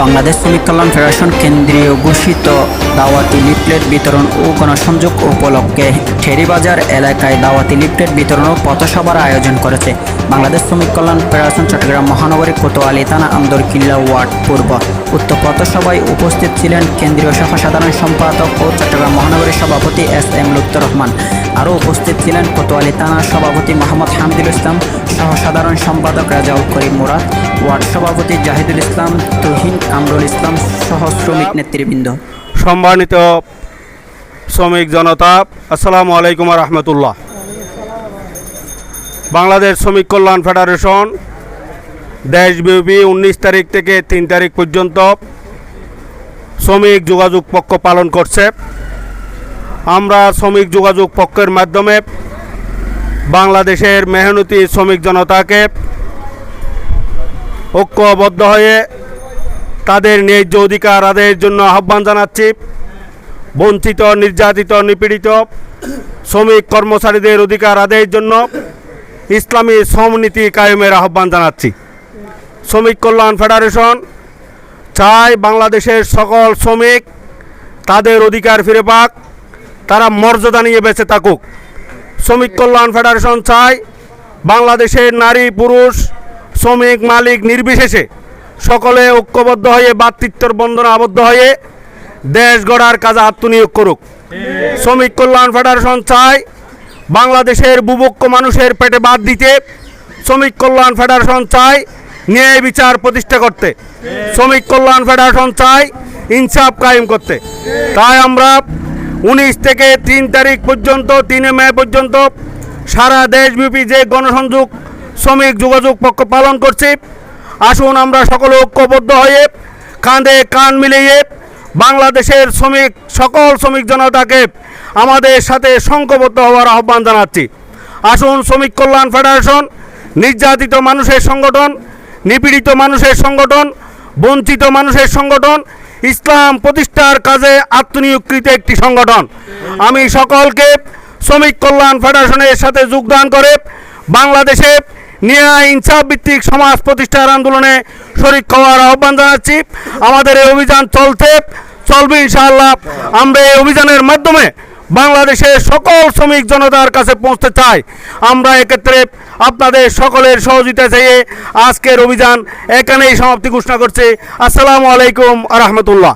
বাংলাদেশ শ্রমিক কল্যাণ ফেডারেশন কেন্দ্রীয় ঘোষিত দাওয়াতি লিফলেট বিতরণ ও গণসংযোগ উপলক্ষে ঠেরিবাজার এলাকায় দাওয়াতি লিফলেট বিতরণ ও পথসভার আয়োজন করেছে বাংলাদেশ শ্রমিক কল্যাণ ফেডারেশন চট্টগ্রাম মহানগরী কোতোয়ালি থানা আমদরকিল্লা ওয়ার্ড, পূর্ব। উক্ত পথসভায় উপস্থিত ছিলেন কেন্দ্রীয় শাখা সাধারণ সম্পাদক ও চট্টগ্রাম মহানগরীর সভাপতি এস এম লুৎফর রহমান আরও উপস্থিত ছিলেন কোতোয়ালি থানার সভাপতি মোহাম্মদ হামদুল ইসলাম, সহ সাধারণ সম্পাদক রাজাউল করিম মুরাদ, ওয়ার্ড সভাপতি জাহিদুল ইসলাম, তুহিন কামরুল ইসলাম, সহ শ্রমিক নেতৃবৃন্দ। সম্মানিত শ্রমিক জনতা, আসসালামু আলাইকুম রহমতুল্লাহ। বাংলাদেশ শ্রমিক কল্যাণ ফেডারেশন দেশব্যাপী উনিশ তারিখ থেকে তিন তারিখ পর্যন্ত শ্রমিক যোগাযোগ পক্ষ পালন করছে। আমরা শ্রমিক যোগাযোগ পক্ষের মাধ্যমে বাংলাদেশের মেহনতি শ্রমিক জনতাকে ঐক্যবদ্ধ হয়ে তাদের ন্যায্য অধিকার আদায়ের জন্য আহ্বান জানাচ্ছি। বঞ্চিত, নির্যাতিত, নিপীড়িত শ্রমিক কর্মচারীদের অধিকার আদায়ের জন্য ইসলামী শ্রমনীতি কায়েমের আহ্বান জানাচ্ছি। শ্রমিক কল্যাণ ফেডারেশন চায় বাংলাদেশের সকল শ্রমিক তাদের অধিকার ফিরে পাক, তারা মর্যাদা নিয়ে বেঁচে থাকুক। শ্রমিক কল্যাণ ফেডারেশন চায় বাংলাদেশের নারী, পুরুষ, শ্রমিক মালিক নির্বিশেষে সকলে ঐক্যবদ্ধ হয়ে বাতৃত্বর বন্ধনে আবদ্ধ হয়ে দেশ গড়ার কাজে আত্মনিয়োগ করুক। শ্রমিক কল্যাণ ফেডারেশন চায় বাংলাদেশের বুভুক্ষ মানুষের পেটে বাদ দিতে। শ্রমিক কল্যাণ ফেডারেশন চায় ন্যায় বিচার প্রতিষ্ঠা করতে। শ্রমিক কল্যাণ ফেডারেশন চায় ইনসাফ কায়েম করতে। তাই আমরা উনিশ থেকে তিন তারিখ পর্যন্ত, তিনে মে পর্যন্ত সারা দেশব্যাপী যে গণসংযোগ, শ্রমিক যোগাযোগ পক্ষ পালন করছি, আসুন আমরা সকলে ঐক্যবদ্ধ হয়ে কাঁধে কান মিলিয়ে বাংলাদেশের শ্রমিক, সকল শ্রমিক জনতাকে আমাদের সাথে সংঘবদ্ধ হওয়ার আহ্বান জানাচ্ছি। আসুন শ্রমিক কল্যাণ ফেডারেশন, নির্যাতিত মানুষের সংগঠন নিপীড়িত মানুষের সংগঠন, বঞ্চিত মানুষের সংগঠন, ইসলাম প্রতিষ্ঠার কাজে আত্মনিয়োগকৃত একটি সংগঠন। আমি সকলকে শ্রমিক কল্যাণ ফেডারেশনের সাথে যোগদান করে বাংলাদেশে ন্যায়, ইনসাফ ভিত্তিক সমাজ প্রতিষ্ঠার আন্দোলনে শরিক হওয়ার আহ্বান জানাচ্ছি। আমাদের এই অভিযান চলছে, চলবে ইনশাআল্লাহ। আমরা এই অভিযানের মাধ্যমে বাংলাদেশের সকল শ্রমিক জনতার কাছে পৌঁছতে চাই। আমরা এক্ষেত্রে আপনাদের সকলের সহযোগিতা চাইয়ে আজকের অভিযান এখানেই সমাপ্তি ঘোষণা করছে। আসসালামু আলাইকুম আ রহমতুল্লাহ।